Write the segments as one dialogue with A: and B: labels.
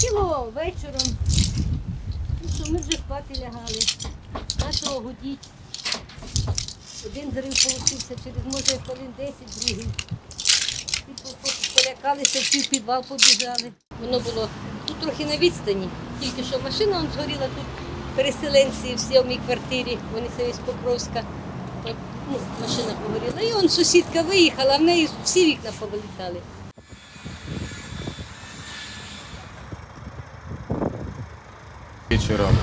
A: Прилетіло вечором. Ну що, ми вже спати лягали. Почало гудіть. Один зрив получився через може хвилин 10, другий. І по- по- полякалися, всі в підвал побіжали. Воно було тут трохи на відстані. Тільки що машина он згоріла тут. Переселенці в сьомій квартирі, вони самі з Покровська. Ну, машина погоріла. І он сусідка виїхала, а в неї всі вікна повилітали.
B: Вечером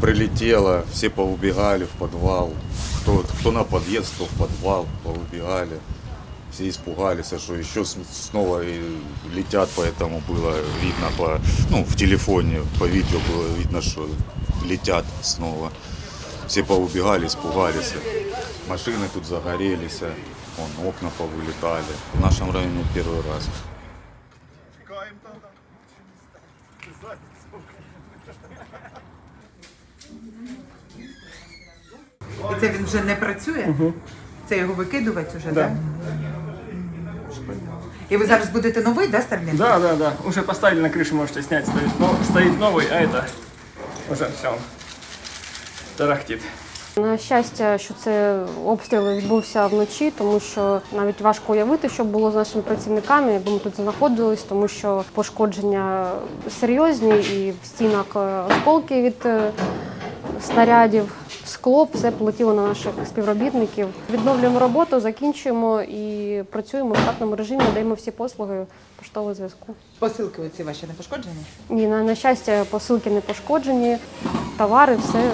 B: прилетело, все поубегали в подвал. Кто, кто на подъезд, кто в подвал, поубегали. Все испугались, а что еще снова летят, поэтому было видно по, ну, в телефоне, по видео было видно, что летят снова. Все поубегали, испугались. Машины тут загорелись, вон, окна повылетали. В нашем районе первый раз.
C: І це він вже не працює? Це його викидувати вже, так?
D: Да.
C: І ви зараз будете новий, да, Старлінг?
D: Да, да, да. Уже поставили на крыше, можете снять. Стоит, но, стоит новый, а это уже все. Тарахтит.
E: На щастя, що це обстріл відбувся вночі, тому що навіть важко уявити, що було з нашими працівниками, якби ми тут знаходились, тому що пошкодження серйозні і в стінах е, осколки від е, снарядів, скло, все полетіло на наших співробітників. Відновлюємо роботу, закінчуємо і працюємо в штатному режимі, даємо всі послуги поштового зв'язку.
C: Посилки оці ваші не пошкоджені?
E: Ні, на, на щастя, посилки не пошкоджені, товари, все